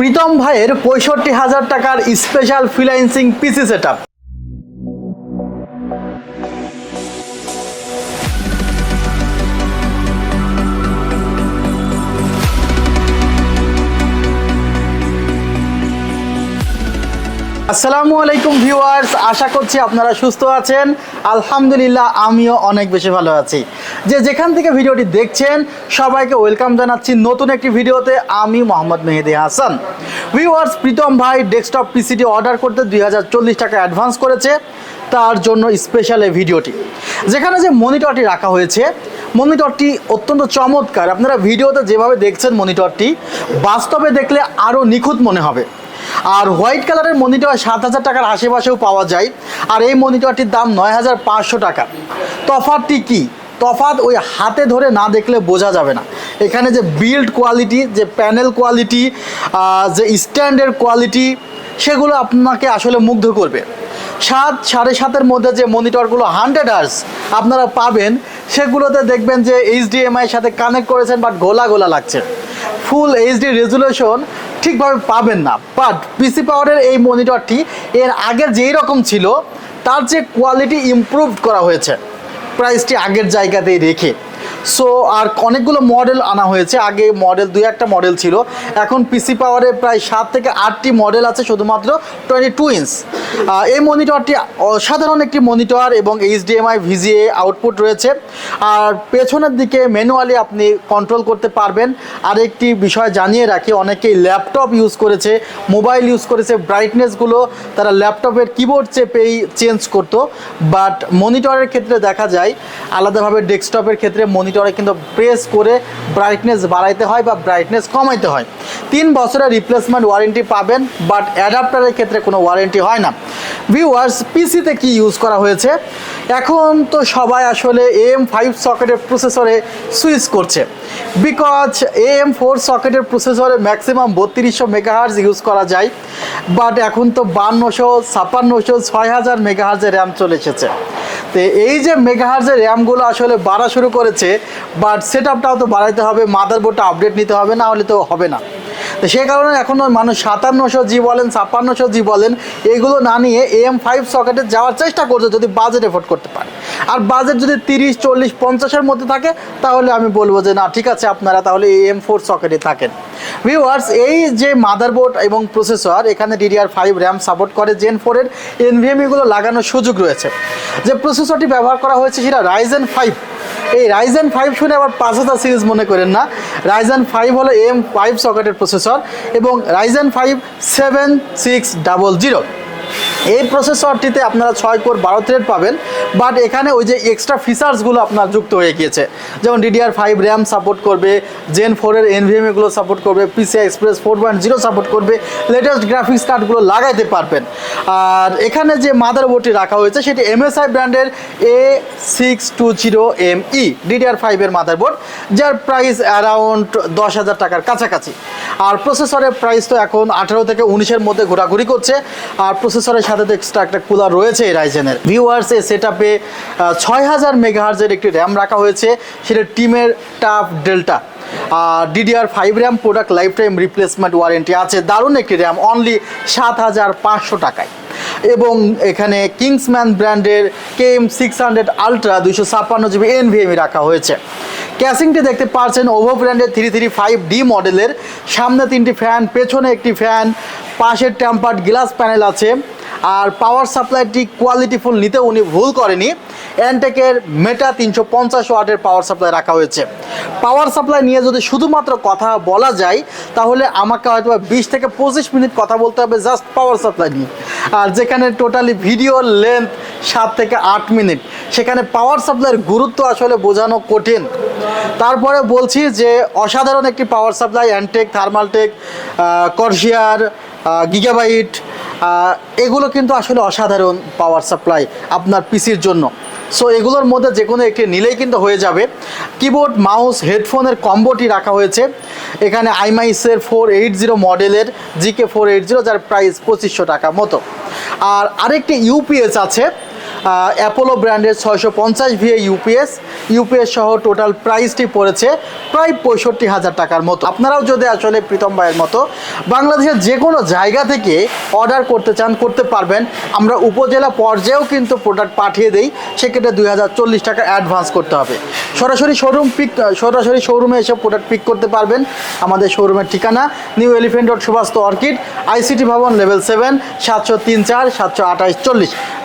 প্রীতম ভাইয়ের পঁয়ষট্টি হাজার টাকার স্পেশাল ফ্রিল্যান্সিং পিসি সেট আসসালামু আলাইকুম ভিউয়ার্স, আশা করছি আপনারা সুস্থ আছেন। আলহামদুলিল্লাহ, আমিও অনেক বেশি ভালো আছি। যে যেখান থেকে ভিডিওটি দেখছেন, সবাইকে ওয়েলকাম জানাচ্ছি নতুন একটি ভিডিওতে। আমি মোহাম্মদ মেহেদি হাসান। ভিউয়ার্স, প্রীতম ভাই ডেস্কটপ পিসিটি অর্ডার করতে দুই হাজার চল্লিশ টাকা অ্যাডভান্স করেছে। তার জন্য স্পেশাল এই ভিডিওটি। যেখানে যে মনিটরটি রাখা হয়েছে, মনিটরটি অত্যন্ত চমৎকার। আপনারা ভিডিওতে যেভাবে দেখছেন মনিটরটি, বাস্তবে দেখলে আরও নিখুঁত মনে হবে। আর হোয়াইট কালারের মনিটর সাত হাজার টাকার আশেপাশেও পাওয়া যায়। আর এই মনিটরটির দাম নয় হাজার পাঁচশো টাকা। তফাতটি কী? তফাত ওই হাতে ধরে না দেখলে বোঝা যাবে না। এখানে যে বিল্ড কোয়ালিটি যে প্যানেল কোয়ালিটি যে স্ট্যান্ডের কোয়ালিটি সেগুলো আপনাকে আসলে মুগ্ধ করবে। সাত, সাড়ে সাতের মধ্যে যে মনিটরগুলো হান্ড্রেড আর্স আপনারা পাবেন, সেগুলোতে দেখবেন যে এইচডিএমআই এর সাথে কানেক্ট করেছেন বাট গোলা গোলা লাগছে। ফুল এইচডি রেজুলেশন ঠিকভাবে পাবেন না। বাট পিসি পাওয়ারের এই মনিটরটি এর আগে যেই রকম ছিল, তার যে কোয়ালিটি ইমপ্রুভ করা হয়েছে। প্রাইসটি আগের জায়গাতেই রেখে। সো আর অনেকগুলো মডেল আনা হয়েছে। আগে মডেল দুই একটা মডেল ছিল। এখন পিসি পাওয়ারে প্রায় সাত থেকে আটটি মডেল আছে শুধুমাত্র টোয়েন্টি টু ইঞ্চ এই মনিটরটি অসাধারণ একটি মনিটর এবং এইচডিএমআই ভিজিএ আউটপুট রয়েছে। আর পেছনের দিকে ম্যানুয়ালি আপনি কন্ট্রোল করতে পারবেন। আর একটি বিষয় জানিয়ে রাখি, অনেকেই ল্যাপটপ ইউজ করেছে মোবাইল ইউজ করেছে। ব্রাইটনেসগুলো তারা ল্যাপটপের কিবোর্ড চেপেই চেঞ্জ করতো। বাট মনিটরের ক্ষেত্রে দেখা যায়, আলাদাভাবে ডেস্কটপের ক্ষেত্রে মনিটরে কিন্তু প্রেস করে ব্রাইটনেস বাড়াইতে হয় বা ব্রাইটনেস কমাইতে হয়। তিন বছরের রিপ্লেসমেন্ট ওয়ারেন্টি পাবেন বাট অ্যাডাপ্টারের ক্ষেত্রে কোনো ওয়ারেন্টি হয় না। ভিউয়ার্স পিসিতে কি ইউজ করা হয়েছে? এখন তো সবাই আসলে এম ফাইভ সকেটের প্রসেসরে সুইচ করছে। বিকজ এম ফোর সকেটের প্রসেসরে ম্যাক্সিমাম বত্রিশশো মেগাহার্জ ইউজ করা যায় বাট এখন তো বান্নশো, ছাপ্পান্নশো, ছয় হাজার মেগাহার্জের র্যাম চলে এসেছে। তো এই যে মেগাহার্জের র্যামগুলো আসলে বাড়া শুরু করেছে বাট সেট আপটাও তো বাড়াইতে হবে মাদারবোর্ডটা আপডেট নিতে হবে, না হলে তো হবে না। তো সেই কারণে এখন মানুষ সাতান্নশো জি বলেন, ছাপ্পান্নশো জি বলেন, এগুলো না নিয়ে এম ফাইভ সকেটে যাওয়ার চেষ্টা করছে যদি বাজেট এফোর্ড করতে পারে। আর বাজেট যদি তিরিশ, চল্লিশ, পঞ্চাশের মধ্যে থাকে, তাহলে আমি বলব যে না, ঠিক আছে আপনারা তাহলে এম ফোর সকেটে থাকেন। ভিউয়ার্স এই যে মাদারবোর্ড এবং প্রসেসর এখানে ডিডিআর ফাইভ র্যাম সাপোর্ট করে জেন ফোরের এনভিএমইগুলো লাগানোর সুযোগ রয়েছে। যে প্রসেসরটি ব্যবহার করা হয়েছে সেটা রাইজেন ফাইভ এই রাইজেন ফাইভ শুনে আবার পাঁচ হাজার সিরিজ মনে করেন না। রাইজেন ফাইভ হলো এম ফাইভ সকেটের প্রসেসর এবং Ryzen five seven six double zero এই প্রসেসরটিতে আপনারা ছয় কোর বারো থ্রেড পাবেন বাট এখানে ওই যে এক্সট্রা ফিচার্সগুলো আপনার যুক্ত হয়ে গিয়েছে। যেমন ডিডিআর ফাইভ র্যাম সাপোর্ট করবে জেন ফোরের এনভিএমএগুলো সাপোর্ট করবে PC express four point zero support করবে লেটেস্ট গ্রাফিক্স কার্ডগুলো লাগাইতে পারবেন। আর এখানে যে মাদারবোর্ডটি রাখা হয়েছে, সেটি এমএসআই ব্র্যান্ডের A six two zero M E DDR ফাইভের মাদারবোর্ড যার প্রাইস অ্যারাউন্ড দশ হাজার টাকার কাছাকাছি। আর প্রসেসরের প্রাইস তো এখন আঠারো থেকে উনিশের মধ্যে ঘোরাঘুরি করছে। আর প্রসেসরের সাথে তো এক্সট্রা একটা কুলার রয়েছে এই রাইজেনের ভিউয়ার্স এই সেট আপে ছয় হাজার মেগাহার্জের একটি র্যাম রাখা হয়েছে। সেটা টিমের টাফ ডেল্টা আর DDR five RAM product lifetime replacement warranty আছে। দারুণ একটি র্যাম অনলি সাত হাজার পাঁচশো টাকায়। এবং এখানে কিংসম্যান ব্র্যান্ডের K M six hundred ultra দুইশো ছাপ্পান্ন জিবি এনভিএমই রাখা হয়েছে। ক্যাসিংটি দেখতে পাচ্ছেন ওভো ব্র্যান্ডের থ্রি থ্রি ফাইভ ডি মডেলের। সামনে তিনটি ফ্যান, পেছনে একটি ফ্যান পাশের টেম্পার্ড গ্লাস প্যানেল আছে। আর পাওয়ার সাপ্লাইটি কোয়ালিটিফুল নিতে উনি ভুল করেনি। অ্যান্টেকের মেটা তিনশো পঞ্চাশ ওয়াটের পাওয়ার সাপ্লাই রাখা হয়েছে। পাওয়ার সাপ্লাই নিয়ে যদি শুধুমাত্র কথা বলা যায়, তাহলে আমাকে হয়তো বিশ থেকে পঁচিশ মিনিট কথা বলতে হবে জাস্ট পাওয়ার সাপ্লাই নিয়ে। আর যেখানে টোটালি ভিডিও লেন্থ সাত থেকে আট মিনিট, সেখানে পাওয়ার সাপ্লাইয়ের গুরুত্ব আসলে বোঝানো কঠিন। তারপরে বলছি যে অসাধারণ একটি power supply Antec Thermaltake Corsair Gigabyte এগুলো কিন্তু আসলে অসাধারণ পাওয়ার সাপ্লাই আপনার পিসির জন্য। সো এগুলোর মধ্যে যে কোনো একটি নিলেই কিন্তু হয়ে যাবে। কিবোর্ড মাউস হেডফোনের কম্বোটি রাখা হয়েছে। এখানে আইমাইসের ফোর এইট জিরো মডেলের জিকে ফোর এইট জিরো যার প্রাইস পঁচিশশো টাকা মতো। আর আরেকটি ইউপিএস আছে। অ্যাপোলো ব্র্যান্ডের ছয়শো পঞ্চাশ ভিএ ইউপিএস ইউপিএস সহ টোটাল প্রাইসটি পড়েছে প্রায় পঁয়ষট্টি হাজার টাকার মতো। আপনারাও যদি আসলে প্রীতম ভাইয়ের মতো বাংলাদেশের যে কোনো জায়গা থেকে অর্ডার করতে চান, করতে পারবেন। আমরা উপজেলা পর্যায়েও কিন্তু প্রোডাক্ট পাঠিয়ে দেই। সেক্ষেত্রে দুই হাজার চল্লিশ টাকা অ্যাডভান্স করতে হবে। সরাসরি শোরুম পিক সরাসরি শোরুমে এসে প্রোডাক্ট পিক করতে পারবেন। আমাদের শোরুমের ঠিকানা new elephant road Subastu orchid ICT Bhaban level seven সাতশো তিন চার, সাতশো আঠাশ চল্লিশ।